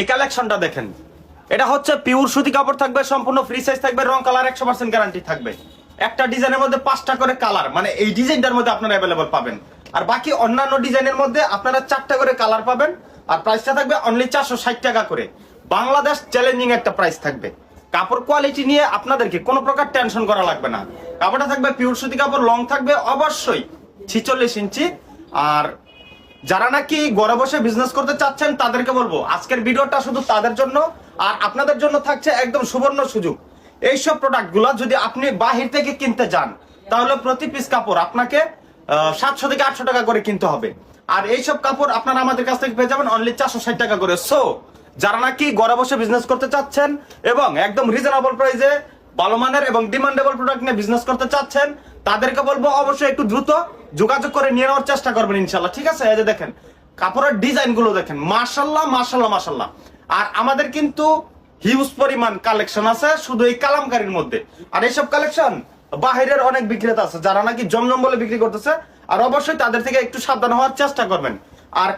এই কালেকশনটা দেখেন। এটা হচ্ছে পিওর সুতি কাপড় থাকবে, সম্পূর্ণ ফ্রি সাইজ থাকবে, রং কালার একশো পার্সেন্ট গ্যারান্টি থাকবে। একটা ডিজাইনের মধ্যে পাঁচটা করে কালার মানে এই ডিজাইনটার মধ্যে আপনারা অ্যাভেলেবল পাবেন। আর বাকি অন্যান্য ডিজাইনের মধ্যে আপনারা চারটা করে কালার পাবেন, আর প্রাইসটা থাকবে অনলি চারশো ষাট টাকা করে। বাংলাদেশ চ্যালেঞ্জিং একটা প্রাইস থাকবে। কাপড় কোয়ালিটি নিয়ে আপনাদেরকে কোনো প্রকার টেনশন করা লাগবে না। কাপড়টা থাকবে পিওর সুতি কাপড় লং থাকবে অবশ্যই ছিচল্লিশ ইঞ্চি, আর যারা নাকি ঘরে বসে বিজনেস করতে চাচ্ছেন, তাদেরকে বলব, আজকের ভিডিওটা শুধু তাদের জন্য, আর আপনাদের জন্য থাকছে একদম সুবর্ণ সুযোগ। এইসব প্রোডাক্টগুলো যদি আপনি বাহির থেকে কিনতে যান, তাহলে প্রতি পিস কাপড় আপনাকে সাতশো থেকে আটশো টাকা করে কিনতে হবে। আর এইসব কাপড় আপনারা আমাদের কাছ থেকে পেয়ে যাবেন অনলি চারশো ষাট টাকা করে। সো যারা নাকি ঘরে বসে বিজনেস করতে চাচ্ছেন এবং একদম রিজনেবল প্রাইসে ভালো মানের এবং ডিমান্ডেবল প্রোডাক্ট নিয়ে বিজনেস করতে চাচ্ছেন, তাদেরকে বলব অবশ্যই একটু দ্রুত যোগাযোগ করে নিয়ে নেওয়ার চেষ্টা করবেন ইনশাল্লাহ ঠিক আছে? এই যে দেখেন, কাপড়ের ডিজাইনগুলো দেখেন। মার্শাল্লাহ মার্শাল্লাহ মার্শাল্লাহ আর আমাদের কিন্তু হিউজ পরিমাণ কালেকশন আছে শুধু এই কালামকারীর মধ্যে। আর এইসব কালেকশন বাহিরের অনেক বিক্রেতা আছে, যারা নাকি জমজম বলে বিক্রি করতেছে। আর অবশ্যই তাদের থেকে একটু সাবধান হওয়ার চেষ্টা করবেন। আর